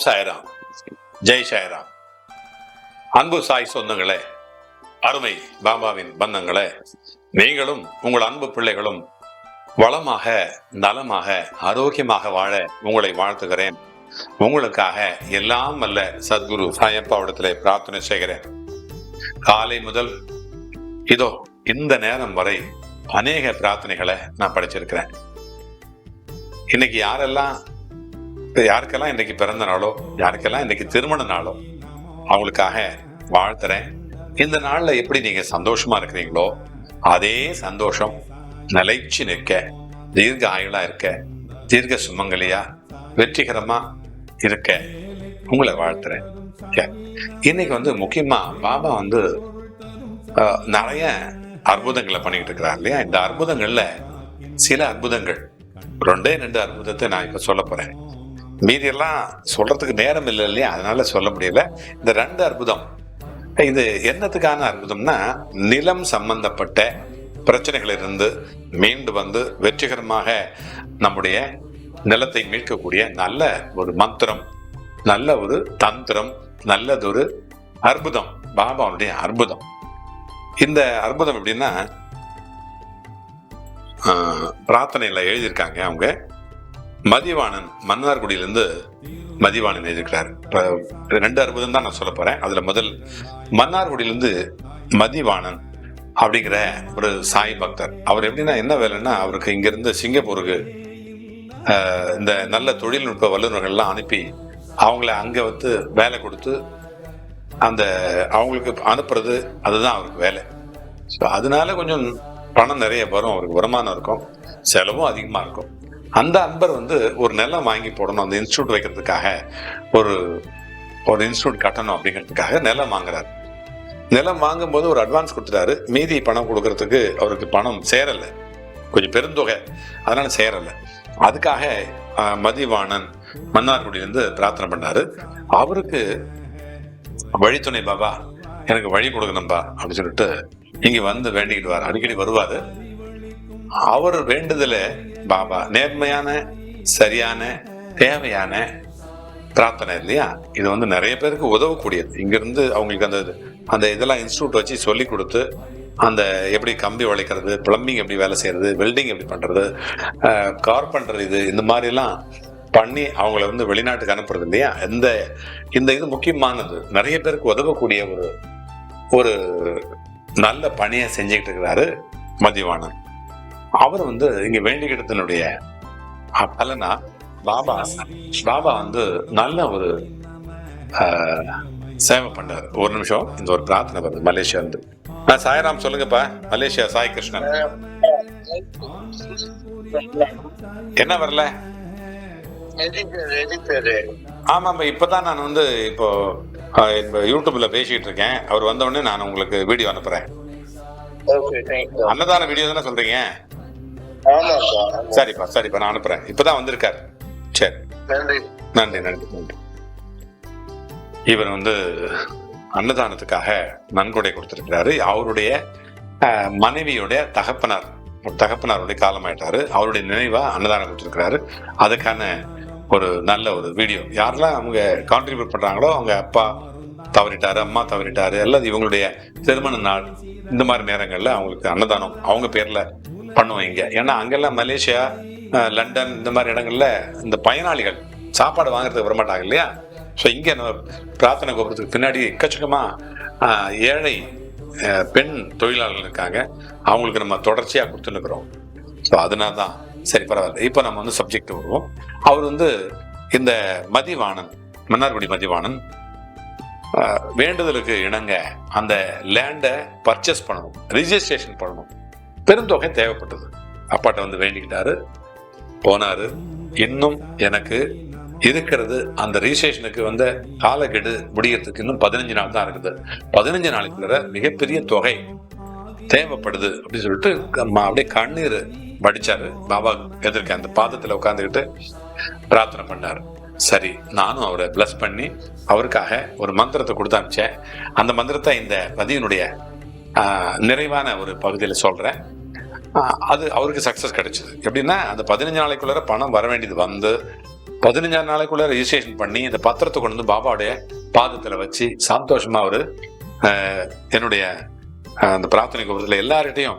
ஓம் சாய்ராம். ஜெய் சாய்ராம். அன்பு சாய் சொந்தங்களே அருமை பாபாவின் பந்தங்களே நீங்களும் உங்கள் அன்பு பிள்ளைகளும் வளமாக நலமாக ஆரோக்கியமாக வாழ உங்களை வாழ்த்துகிறேன். உங்களுக்காக எல்லாம் அல்ல சத்குரு சாயப்பாவிடத்திலே பிரார்த்தனை செய்கிறேன். காலை முதல் இதோ இந்த நேரம் வரை அநேக பிரார்த்தனைகளை நான் படிச்சிருக்கிறேன். இன்னைக்கு யாரெல்லாம் யாருக்கெல்லாம் இன்றைக்கி பிறந்த நாளோ யாருக்கெல்லாம் இன்னைக்கு திருமண நாளோ அவங்களுக்காக வாழ்த்துறேன். இந்த நாளில் எப்படி நீங்கள் சந்தோஷமா இருக்கிறீங்களோ அதே சந்தோஷம் நிலைச்சு நிற்க தீர்க்க ஆயுளா இருக்க தீர்க்க சுமங்கலியா வெற்றிகரமா இருக்க உங்களை வாழ்த்துறேன். இன்னைக்கு வந்து முக்கியமா பாபா வந்து நிறைய அற்புதங்களை பண்ணிக்கிட்டு இருக்கிறார் இல்லையா? இந்த அற்புதங்கள்ல சில அற்புதங்கள் ரெண்டே ரெண்டு அற்புதத்தை நான் இப்ப சொல்ல போறேன். மீதியெல்லாம் சொல்றதுக்கு நேரம் இல்லை இல்லையா? அதனால சொல்ல முடியல. இந்த ரெண்டு அற்புதம் இது என்னத்துக்கான அற்புதம்னா நிலம் சம்பந்தப்பட்ட பிரச்சனைகளிலிருந்து மீண்டு வந்து வெற்றிகரமாக நம்முடைய நிலத்தை மீட்கக்கூடிய நல்ல ஒரு மந்திரம் நல்ல ஒரு தந்திரம் நல்லதொரு அற்புதம் பாபாவுடைய அற்புதம். இந்த அற்புதம் எப்படின்னா பிரார்த்தனையில் எழுதியிருக்காங்க அவங்க. மதிவாணன் மன்னார்குடியிலிருந்து மதிவாணன் எழுதியிருக்கிறார். இப்போ ரெண்டு அற்புதம் தான் நான் சொல்ல போகிறேன் அதில் முதல் மன்னார்குடியிலிருந்து மதிவாணன் அப்படிங்கிற ஒரு சாய் பக்தர். அவர் எப்படின்னா என்ன வேலைன்னா அவருக்கு இங்கேருந்து சிங்கப்பூருக்கு இந்த நல்ல தொழில்நுட்ப வல்லுநர்கள்லாம் அனுப்பி அவங்கள அங்கே வந்து வேலை கொடுத்து அந்த அவங்களுக்கு அனுப்புறது அதுதான் அவருக்கு வேலை. ஸோ அதனால கொஞ்சம் பணம் நிறைய வரும். அவருக்கு வருமானம் இருக்கும். செலவும் அதிகமாக இருக்கும். அந்த அன்பர் வந்து ஒரு நிலம் வாங்கி போடணும் அந்த இன்ஸ்டியூட் வைக்கிறதுக்காக ஒரு ஒரு இன்ஸ்டியூட் கட்டணும் அப்படிங்கிறதுக்காக நிலம் வாங்குறாரு. நிலம் வாங்கும்போது ஒரு அட்வான்ஸ் கொடுத்துட்டாரு. மீதி பணம் கொடுக்கறதுக்கு அவருக்கு பணம் சேரலை. கொஞ்சம் பெருந்தொகை. அதனால சேரலை. அதுக்காக மதிவாணன் மன்னார்குடியிலேருந்து பிரார்த்தனை பண்ணாரு. அவருக்கு வழித்துணை பாபா எனக்கு வழி கொடுக்கணும்பா அப்படின்னு சொல்லிட்டு இங்கே வந்து வேண்டிக்கிட்டு அடிக்கடி வருவார். அவர் வேண்டுதலை பாபா. நேர்மையான சரியான தேவையான பிரார்த்தனை இல்லையா? இது வந்து நிறைய பேருக்கு உதவக்கூடியது. இங்கிருந்து அவங்களுக்கு அந்த அந்த இதெல்லாம் இன்ஸ்டியூட் வச்சு சொல்லி கொடுத்து அந்த எப்படி கம்பி உழைக்கிறது பிளம்பிங் எப்படி வேலை செய்கிறது வெல்டிங் எப்படி பண்ணுறது கார்பெண்டர் இது இந்த மாதிரிலாம் பண்ணி அவங்கள வந்து வெளிநாட்டுக்கு அனுப்புறது இல்லையா? இந்த இந்த இது முக்கியமானது. நிறைய பேருக்கு உதவக்கூடிய ஒரு ஒரு நல்ல பணியை செஞ்சுக்கிட்டு இருக்கிறாரு மதிவானன். அவர் வந்து இங்க வேண்டிக்கிட்டதனுடைய பலனா பாபா. பாபா வந்து நல்ல ஒரு சேவை பண்ணாரு. ஒரு நிமிஷம் இந்த ஒரு பிரார்த்தனை வருது மலேசியா இருந்து. சாய்ராம் சொல்லுங்கப்பா. மலேசியா சாய் கிருஷ்ணன். என்ன வரல? ஆமாம் இப்பதான் நான் வந்து இப்போ யூடியூப்ல பேசிட்டு இருக்கேன். அவர் வந்த உடனே நான் உங்களுக்கு வீடியோ அனுப்புறேன். அன்னதான வீடியோ தானே சொல்றீங்க? சரிப்பா சரிப்பா நான் அனுப்புறேன். இப்பதான் வந்திருக்காரு. சரி. நன்றி. நன்றி நன்றி நன்றி. இவர் வந்து அன்னதானத்துக்காக நன்கொடை கொடுத்திருக்கிறாரு. அவருடைய மனைவியுடைய தகப்பனார் தகப்பனாருடைய காலமாயிட்டாரு. அவருடைய நினைவா அன்னதானம் கொடுத்திருக்கிறாரு. அதுக்கான ஒரு நல்ல ஒரு வீடியோ. யாரெல்லாம் அவங்க கான்ட்ரிபியூட் பண்றாங்களோ அவங்க அப்பா தவறிட்டாரு அம்மா தவறிட்டாரு அல்லது இவங்களுடைய திருமண நாள் இந்த மாதிரி நேரங்கள்ல அவங்களுக்கு அன்னதானம் அவங்க பேர்ல பண்ணுவோம் இங்கே ஏன்னா அங்கெல்லாம் மலேசியா லண்டன் இந்த மாதிரி இடங்கள்ல இந்த பயனாளிகள் சாப்பாடு வாங்குறதுக்கு வரமாட்டாங்க இல்லையா? ஸோ இங்கே நம்ம பிரார்த்தனை கோபுரத்துக்கு பின்னாடி எக்கச்சக்கமாக ஏழை பெண் தொழிலாளர்கள் இருக்காங்க. அவங்களுக்கு நம்ம தொடர்ச்சியாக கொடுத்துருக்குறோம் ஸோ அதனால தான் சரி பரவாயில்ல. இப்போ நம்ம வந்து சப்ஜெக்ட் வருவோம். அவர் வந்து இந்த மதிவாணன் மன்னார்குடி மதிவாணன் வேண்டுதலுக்கு இணங்க அந்த லேண்டை பர்ச்சேஸ் பண்ணணும். ரிஜிஸ்ட்ரேஷன் பண்ணணும். பெருந்தொகை தேவைப்பட்டது. அப்பாட்ட வந்து வேண்டிக்கிட்டாரு. போனாரு. இன்னும் எனக்கு இருக்கிறது அந்த ரிஜிஸ்ட்ரேஷனுக்கு வந்த காலக்கெடு முடியறதுக்கு இன்னும் பதினஞ்சு நாள் தான் இருக்குது. பதினஞ்சு நாளைக்குள்ள மிகப்பெரிய தொகை தேவைப்படுது அப்படின்னு சொல்லிட்டு அப்படியே கண்ணீர் வடிச்சாரு. பாபா எதிர்க்க அந்த பாதத்தில் உட்காந்துக்கிட்டு பிரார்த்தனை பண்ணார். சரி நானும் அவரை பிளஸ் பண்ணி அவருக்காக ஒரு மந்திரத்தை கொடுத்து அனுப்பிச்சேன். அந்த மந்திரத்தை இந்த பதிவினுடைய நிறைவான ஒரு பகுதியில் சொல்கிறேன் அது அவருக்கு சக்ஸஸ் கிடைச்சது. எப்படின்னா அந்த பதினஞ்சு நாளைக்குள்ளார பணம் வர வேண்டியது வந்து பதினஞ்சாறு நாளைக்குள்ள ரெஜிஸ்ட்ரேஷன் பண்ணி இந்த பத்திரத்தை கொண்டு வந்து பாபாவுடைய பாதத்துல வச்சு சந்தோஷமா அவரு ஆஹ், என்னுடைய அந்த பிரார்த்தனை கூட்டத்தில் எல்லார்கிட்டையும்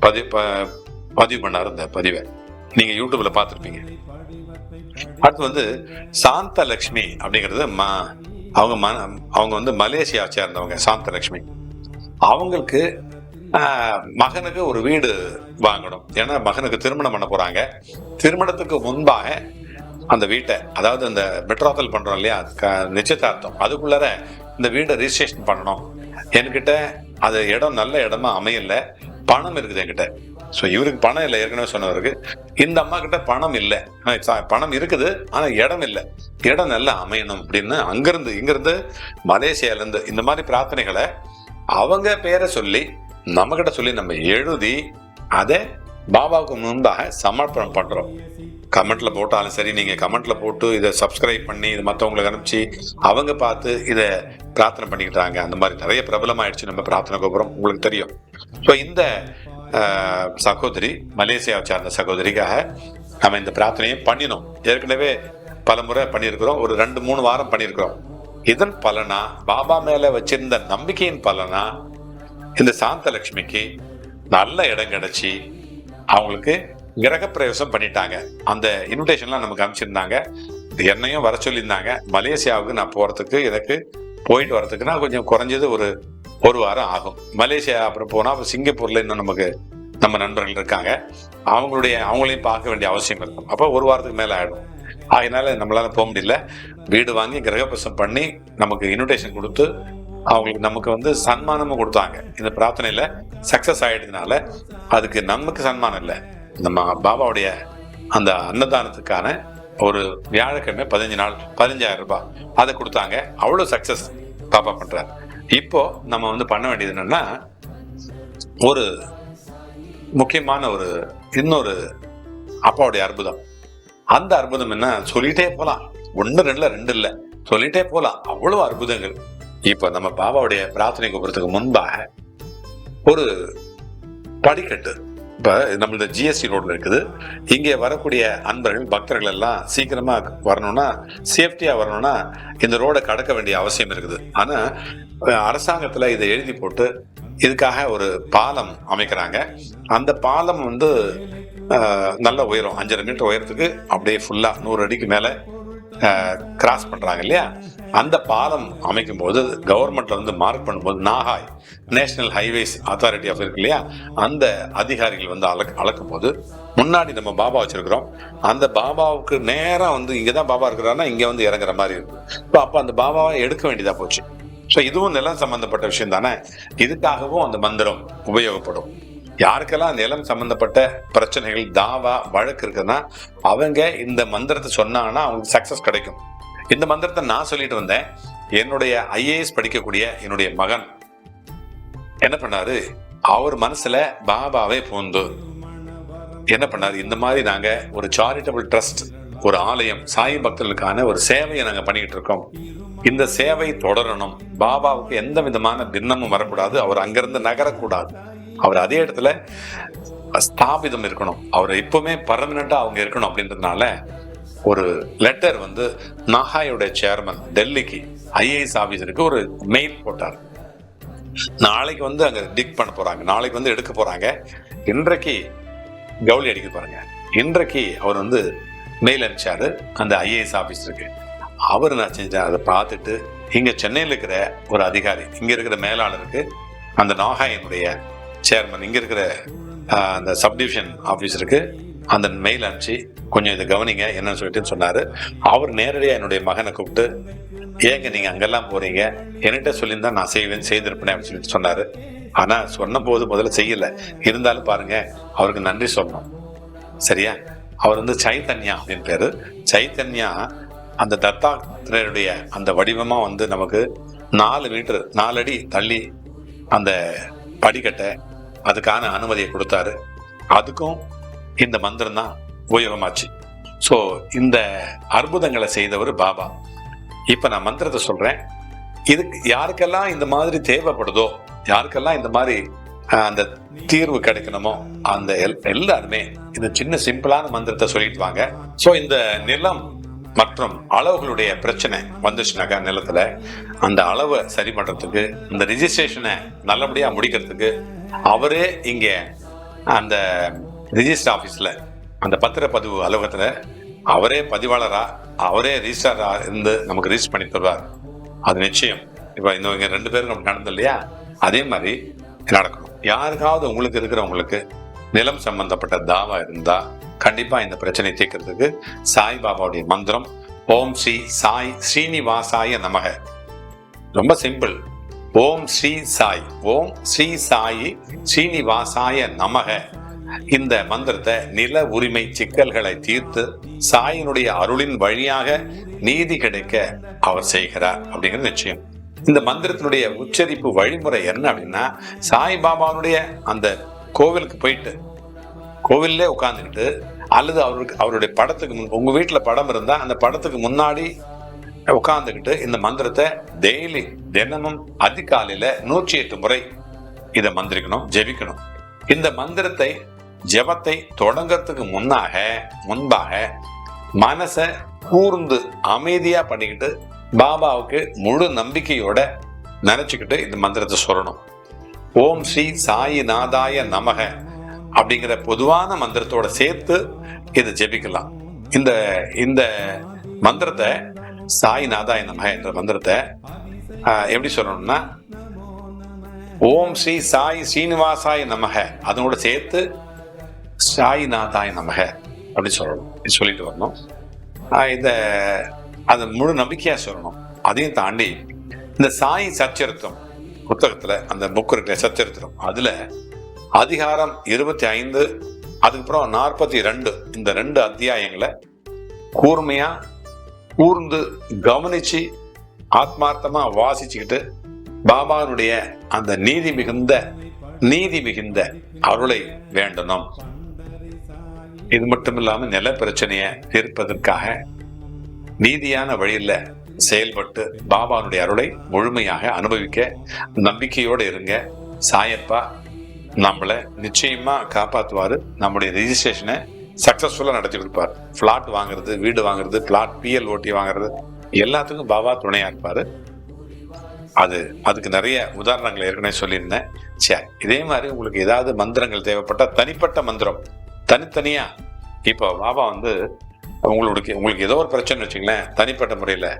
பதிவு ப- பதிவு பண்ணாரு இந்த பதிவை. நீங்க யூடியூப்ல பார்த்துருப்பீங்க. அடுத்து வந்து சாந்த அப்படிங்கிறது ம- அவங்க ம- அவங்க வந்து மலேசியா சேர்ந்தவங்க சாந்த அவங்களுக்கு மகனுக்கு ஒரு வீடு வாங்கணும். ஏன்னா மகனுக்கு திருமணம் பண்ண போறாங்க. திருமணத்துக்கு முன்பாக அந்த வீட்டை அதாவது அந்த மெட்ராத்தல் பண்றோம் இல்லையா க- நிச்சயதார்த்தம். அதுக்குள்ளார இந்த வீடை ரிஜிஸ்ட்ரேஷன் பண்ணணும். என்கிட்ட அது இடம் நல்ல இடமா அமையல. பணம் இருக்குது என்கிட்ட. ஸோ இவருக்கு பணம் இல்லை ஏற்கனவே சொன்னவருக்கு. இந்த அம்மா கிட்ட பணம் இல்லை. பணம் இருக்குது ஆனால் இடம் இல்லை. இடம் நல்லா அமையணும் அப்படின்னு அங்கிருந்து இங்கிருந்து மலேசியாலேருந்து இந்த மாதிரி பிரார்த்தனைகளை அவங்க பேரை சொல்லி நம்ம கிட்ட சொல்லி நம்ம எழுதி அதை பாபாவுக்கு முன்பாக சமர்ப்பணம் பண்றோம். கமெண்ட்ல போட்டாலும் சரி நீங்க கமெண்ட்ல போட்டு இதை சப்ஸ்கிரைப் பண்ணி இது மற்றவங்களுக்கு அனுப்பிச்சு அவங்க பார்த்து இதை பிரார்த்தனை பண்ணிக்கிட்டாங்க. அந்த மாதிரி நிறைய பிரபலமாயிடுச்சு நம்ம பிரார்த்தனை கோபுரம். உங்களுக்கு தெரியும். ஸோ இந்த ஆஹ், சகோதரி மலேசியாவை சார்ந்த சகோதரிக்காக நம்ம இந்த பிரார்த்தனையை பண்ணினோம். ஏற்கனவே பல முறை பண்ணியிருக்கிறோம். ஒரு ரெண்டு மூணு வாரம் பண்ணியிருக்கிறோம். இதன் பலனா பாபா மேல வச்சிருந்த நம்பிக்கையின் பலனா இந்த சாந்த லட்சுமிக்கு நல்ல இடம் கிடைச்சி அவங்களுக்கு கிரகப்பிரவேசம் பண்ணிட்டாங்க. அந்த இன்விடேஷன்லாம் நமக்கு அனுப்பிச்சிருந்தாங்க. என்னையும் வர சொல்லியிருந்தாங்க. மலேசியாவுக்கு நான் போகிறதுக்கு எனக்கு போயிட்டு வரதுக்கு நான் கொஞ்சம் குறைஞ்சது ஒரு ஒரு வாரம் ஆகும். மலேசியா அப்புறம் போனால் அப்புறம் சிங்கப்பூரில் இன்னும் நமக்கு நம்ம நண்பர்கள் இருக்காங்க. அவங்களுடைய அவங்களையும் பார்க்க வேண்டிய அவசியம் இருக்கும் அப்போ ஒரு வாரத்துக்கு மேலே ஆகிடும் அதனால நம்மளால போக முடியல. வீடு வாங்கி கிரகப்பிரசம் பண்ணி நமக்கு இன்விடேஷன் கொடுத்து அவங்களுக்கு நமக்கு வந்து சன்மானமும் கொடுத்தாங்க. இந்த பிரார்த்தனையில சக்சஸ் ஆயிடுதுனால அதுக்கு நமக்கு சன்மானம் இல்லை. நம்ம பாபாவுடைய அந்த அன்னதானத்துக்கான ஒரு வியாழக்கிழமை பதினஞ்சு நாள் பதினஞ்சாயிரம் ரூபாய் அதை கொடுத்தாங்க. அவ்வளோ சக்சஸ் பாப்பா பண்றாரு. இப்போ நம்ம வந்து பண்ண வேண்டியது என்னன்னா ஒரு முக்கியமான ஒரு இன்னொரு அப்பாவுடைய அற்புதம். அந்த அற்புதம் என்ன? சொல்லிட்டே போலாம். ஒன்று ரெண்டுல ரெண்டு இல்லை. சொல்லிட்டே போகலாம் அவ்வளவு அற்புதங்கள். இப்போ நம்ம பாபாவுடைய பிரார்த்தனை கூப்பிடுறதுக்கு முன்பாக ஒரு படிக்கட்டு. இப்போ நம்மளது ஜிஎஸ்டி ரோடு இருக்குது. இங்கே வரக்கூடிய அன்பர்கள் பக்தர்கள் எல்லாம் சீக்கிரமாக வரணும்னா சேஃப்டியாக வரணும்னா இந்த ரோடை கடக்க வேண்டிய அவசியம் இருக்குது. ஆனால் அரசாங்கத்தில் இதை எழுதி போட்டு இதுக்காக ஒரு பாலம் அமைக்கிறாங்க. அந்த பாலம் வந்து நல்ல உயரம் அஞ்சரை மீட்டர் உயரத்துக்கு அப்படியே ஃபுல்லாக நூறு அடிக்கு மேலே கிராஸ் பண்ணுறாங்க இல்லையா? அந்த பாலம் அமைக்கும் போது கவர்மெண்ட்ல வந்து மார்க் பண்ணும்போது நாகாய் நேஷனல் ஹைவேஸ் அத்தாரிட்டி ஆஃப் இருக்கு இல்லையா? அந்த அதிகாரிகள் வந்து அளக்க அளக்கும் போது முன்னாடி நம்ம பாபா வச்சிருக்கிறோம். அந்த பாபாவுக்கு நேராக வந்து இங்கே தான் பாபா இருக்கிறான்னா இங்கே வந்து இறங்குற மாதிரி இருக்கு. இப்போ அப்போ அந்த பாபாவை எடுக்க வேண்டியதாக போச்சு. ஸோ இதுவும் நிலம் சம்பந்தப்பட்ட விஷயம் தானே? இதுக்காகவும் அந்த மந்திரம் உபயோகப்படும். யாருக்கெல்லாம் நிலம் சம்பந்தப்பட்ட பிரச்சனைகள் தாவா வழக்கு இருக்குன்னா அவங்க இந்த மந்திரத்தை சொன்னாங்கன்னா அவங்களுக்கு சக்சஸ் கிடைக்கும். இந்த மந்திரத்தை நான் சொல்லிட்டு வந்தேன். என்னுடைய ஐஏஎஸ் படிக்கக்கூடிய என்னுடைய மகன் என்ன பண்ணாரு? அவர் மனசுல பாபாவே பூந்து. என்ன பண்ணாரு? இந்த மாதிரி நாங்க ஒரு சாரிட்டபிள் ட்ரஸ்ட் ஒரு ஆலயம் சாய் பக்தர்களுக்கான ஒரு சேவையை நாங்க பண்ணிக்கிட்டு இருக்கோம். இந்த சேவை தொடரணும். பாபாவுக்கு எந்த விதமான பின்னமும் வரக்கூடாது. அவர் அங்கிருந்து நகரக்கூடாது. அவர் அதே இடத்துல ஸ்தாபிதம் இருக்கணும். அவர் எப்பவுமே பர்மனண்டா அவங்க இருக்கணும் அப்படின்றதுனால ஒரு லெட்டர் வந்து நாகாயோட சேர்மன் டெல்லிக்கு ஐஏஎஸ் ஆஃபீஸருக்கு ஒரு மெயில் போட்டார். நாளைக்கு வந்து அங்க டிக் பண்ண போறாங்க. நாளைக்கு வந்து எடுக்க போறாங்க. இன்றைக்கு கவுளி அடிக்க போறாங்க. இன்றைக்கு அவர் வந்து மெயில் அனுப்பிச்சாரு அந்த ஐஏஎஸ் ஆஃபீஸருக்கு அவர் நான் செஞ்சேன். அதை பார்த்துட்டு இங்க சென்னையில் இருக்கிற ஒரு அதிகாரி இங்க இருக்கிற மேலாளருக்கு அந்த நாகாயனுடைய சேர்மன் இங்க இருக்கிற அந்த சப்டிவிஷன் ஆஃபீஸருக்கு அந்த மெயில் அனுப்பிச்சு கொஞ்சம் இதை கவனிங்க என்னன்னு சொல்லிட்டு சொன்னார். அவர் நேரடியாக என்னுடைய மகனை கூப்பிட்டு ஏங்க நீங்கள் அங்கெல்லாம் போகிறீங்க என்கிட்ட சொல்லியிருந்தா நான் செய்வேன் செய்திருப்பேன் அப்படின்னு சொல்லிட்டு சொன்னார். ஆனால் சொன்ன போது முதல்ல செய்யலை. இருந்தாலும் பாருங்கள் அவருக்கு நன்றி சொல்லணும். சரியா? அவர் வந்து சைத்தன்யா அப்படின்னு பேர். சைத்தன்யா அந்த தத்தாத்திரேயருடைய அந்த வடிவமாக வந்து நமக்கு நாலு மீட்டர் நாலு அடி தள்ளி அந்த படிக்கட்டை அதுக்கான அனுமதியை கொடுத்தாரு. அதுக்கும் இந்த மந்திரம் தான் உபயோகமாச்சு. ஸோ இந்த அற்புதங்களை செய்தவர் பாபா. இப்போ நான் மந்திரத்தை சொல்கிறேன் இதுக்கு யாருக்கெல்லாம் இந்த மாதிரி தேவைப்படுதோ யாருக்கெல்லாம் இந்த மாதிரி அந்த தீர்வு கிடைக்கணுமோ அந்த எல்- எல்லாருமே இந்த சின்ன சிம்பிளான மந்திரத்தை சொல்லிட்டு வாங்க. ஸோ இந்த நிலம் மற்றும் அளவுகளுடைய பிரச்சனை வந்துச்சுனாக்கா நிலத்துல அந்த அளவை சரி பண்றதுக்கு இந்த ரிஜிஸ்ட்ரேஷனை நல்லபடியா முடிக்கிறதுக்கு அவரே இங்க அந்த ரிஜிஸ்டர் ஆஃபீஸில் அந்த பத்திரப்பதிவு அலுவலகத்தில் அவரே பதிவாளராக அவரே ரிஜிஸ்டராக இருந்து நமக்கு ரிஜிஸ்டர் பண்ணி தருவார். அது நிச்சயம். இப்போ இன்னும் இங்கே ரெண்டு பேரும் நமக்கு நடந்தது இல்லையா? அதே மாதிரி நடக்கணும். யாருக்காவது உங்களுக்கு இருக்கிறவங்களுக்கு நிலம் சம்பந்தப்பட்ட தாவா இருந்தால் கண்டிப்பாக இந்த பிரச்சனை தீர்க்கிறதுக்கு சாய்பாபாவுடைய மந்திரம் ஓம் ஸ்ரீ சாய் ஸ்ரீனிவாசாய நமக. ரொம்ப சிம்பிள். ஓம் ஸ்ரீ சாய் ஓம் ஸ்ரீ சாயி ஸ்ரீனிவாசாய நமக. இந்த மந்திரத்தை நில உரிமை சிக்கல்களை தீர்த்து சாயினுடைய அருளின் வழியாக நீதி கிடைக்க அவர் செய்கிறார் அப்படிங்கிறது நிச்சயம். இந்த மந்திரத்தினுடைய உச்சரிப்பு வழிமுறை என்ன அப்படின்னா சாய்பாபாவுடைய அந்த கோவிலுக்கு போயிட்டு கோவில்லே உட்கார்ந்துக்கிட்டு அல்லது அவருக்கு அவருடைய படத்துக்கு முன் உங்க வீட்டுல படம் இருந்தா அந்த படத்துக்கு முன்னாடி உட்காந்துக்கிட்டு இந்த மந்திரத்தை டெய்லி தினமும் அதிகாலையில நூற்றி எட்டு முறை இதை மந்திரிக்கணும் ஜெபிக்கணும். இந்த மந்திரத்தை ஜெபத்தை தொடங்கிறதுக்கு முன்னாக முன்பாக மனசை கூர்ந்து அமைதியா பண்ணிக்கிட்டு பாபாவுக்கு முழு நம்பிக்கையோட நினைச்சுக்கிட்டு இந்த மந்திரத்தை சொல்லணும். ஓம் ஸ்ரீ சாயி நாதாய நமக அப்படிங்கிற பொதுவான மந்திரத்தோட சேர்த்து இதை ஜெபிக்கலாம். இந்த இந்த மந்திரத்தை சாய் நாதாய நமக என்ற மந்திரத்தை ஆஹ், எப்படி சொல்லணும்னா ஓம் ஸ்ரீ சாய் ஸ்ரீனிவாசாய நமக அதனோட சேர்த்து சாய்நாதாய நமக அப்படின்னு சொல்லணும். சொல்லிட்டு வரணும். இந்த அந்த முழு நம்பிக்கையாக சொல்லணும். அதையும் தாண்டி இந்த சாய் சச்சரித்தம் புத்தகத்தில் அந்த புக் இருக்கிற சச்சரித்திரம் அதில் அதிகாரம் இருபத்தி ஐந்து அதுக்கப்புறம் நாற்பத்தி ரெண்டு இந்த ரெண்டு அத்தியாயங்களை கூர்மையாக கூர்ந்து கவனிச்சு ஆத்மார்த்தமாக வாசிச்சுக்கிட்டு பாபாவினுடைய அந்த நீதி மிகுந்த நீதி மிகுந்த அருளை வேண்டணும். இது மட்டும் இல்லாம நில பிரச்சனையை தீர்ப்பதற்காக நீதியான வழியில் செயல்பட்டு பாபானுடைய அருளை முழுமையாக அனுபவிக்க நம்பிக்கையோடு இருங்க. சாயப்பா நம்மளை நிச்சயமா காப்பாற்றுவார் நம்முடைய ரிஜிஸ்ட்ரேஷனை சக்ஸஸ்ஃபுல்லாக நடத்தி கொடுப்பார். ஃப்ளாட் வாங்குறது வீடு வாங்குறது பிளாட் பிஎல் ஓட்டி வாங்குறது எல்லாத்துக்கும் பாபா துணையாக இருப்பார். அது அதுக்கு நிறைய உதாரணங்கள் ஏற்கனவே சொல்லியிருந்தேன். சரி இதே மாதிரி உங்களுக்கு ஏதாவது மந்திரங்கள் தேவைப்பட்டால் தனிப்பட்ட மந்திரம். தனித்தனியாக இப்போ பாபா வந்து உங்களுக்கு உங்களுக்கு ஏதோ ஒரு பிரச்சனை வச்சுங்களேன் தனிப்பட்ட முறையில்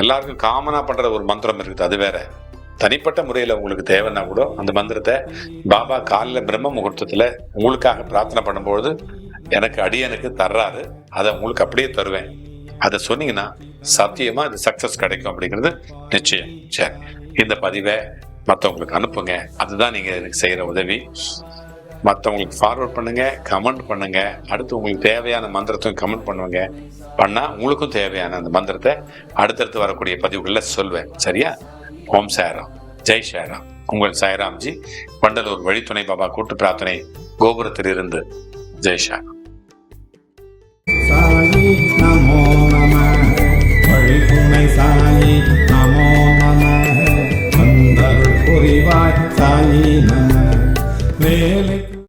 எல்லாருக்கும் காமனாக பண்ணுற ஒரு மந்திரம் இருக்குது அது வேற. தனிப்பட்ட முறையில் உங்களுக்கு தேவைன்னா கூட அந்த மந்திரத்தை பாபா காலையில் பிரம்ம முகூர்த்தத்தில் உங்களுக்காக பிரார்த்தனை பண்ணும்பொழுது எனக்கு அடியனுக்கு தர்றாரு அதை உங்களுக்கு அப்படியே தருவேன். அதை சொன்னீங்கன்னா சத்தியமாக இது சக்ஸஸ் கிடைக்கும் அப்படிங்கிறது நிச்சயம். சரி இந்த பதிவை மற்றவங்களுக்கு அனுப்புங்க. அதுதான் நீங்கள் எனக்கு செய்கிற உதவி. மற்றவங்களுக்கு ஃபார்வர்ட் பண்ணுங்க கமெண்ட் பண்ணுங்க. அடுத்து உங்களுக்கு தேவையான மந்திரத்தையும் கமெண்ட் பண்ணுவாங்க. பண்ணா உங்களுக்கும் தேவையான அந்த மந்திரத்தை அடுத்தடுத்து வரக்கூடிய பதிவுகளில் சொல்வேன். சரியா? ஓம் சாய்ராம். ஜெய் சாய்ராம். உங்கள் சாய்ராம்ஜி பண்டலூர் வழித்துணை பாபா கூட்டு பிரார்த்தனை கோபுரத்திலிருந்து. ஜெய் சாய்ராம். நமோ நம. வழித்துணை சாயி நமோ நம. வந்தருள் புரிவாய் சாயி நம. வேலை